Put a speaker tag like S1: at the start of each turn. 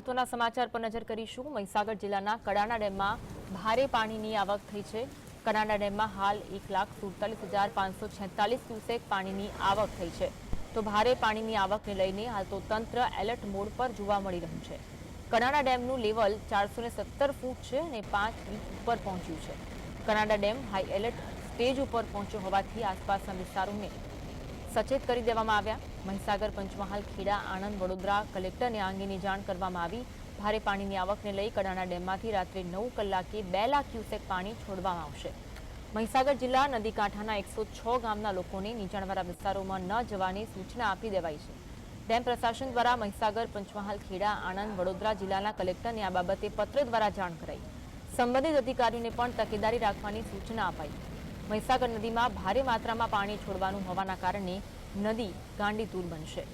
S1: મહત્વના સમાચાર પર નજર કરીશું. મહીસાગર જિલ્લાના કડાણા ડેમમાં ભારે પાણીની આવક થઈ છે. કડાણા ડેમમાં હાલ એક લાખ સુડતાલીસ હજાર પાંચસો છેતાલીસ ક્યુસેક પાણીની આવક થઈ છે. તો ભારે પાણીની આવકને લઈને હાલ તો તંત્ર એલર્ટ મોડ પર જોવા મળી રહ્યું છે. કડાણા ડેમનું લેવલ ચારસો સત્તર ફૂટ છે અને પાંચ ઇંચ ઉપર પહોંચ્યું છે. Kadana dam high alert stage ઉપર પહોંચ્યો હોવાથી આસપાસના વિસ્તારોને સચેત કરી દેવામાં આવ્યા. મહીસાગર, પંચમહાલ, ખેડા, આણંદ, વડોદરા કલેક્ટરને આ અંગેની જાણ કરવામાં આવી. ભારે પાણીની આવકને લઈ કડાણા ડેમમાંથી રાત્રે નવ કલાકે બે લાખ ક્યુસેક પાણી છોડવામાં આવશે. મહીસાગર જિલ્લા નદીકાંઠાના એકસો છ ગામના લોકોને નીચાણવાળા વિસ્તારોમાં ન જવાની સૂચના આપી દેવાઈ છે. ડેમ પ્રશાસન દ્વારા મહીસાગર, પંચમહાલ, ખેડા, આણંદ, વડોદરા જિલ્લાના કલેક્ટરને આ બાબતે પત્ર દ્વારા જાણ કરાઈ. સંબંધિત અધિકારીઓને પણ તકેદારી રાખવાની સૂચના અપાઈ. મહીસાગર નદીમાં ભારે માત્રામાં પાણી છોડવાનું હોવાના કારણે નદી ગાંડીતુર બનશે.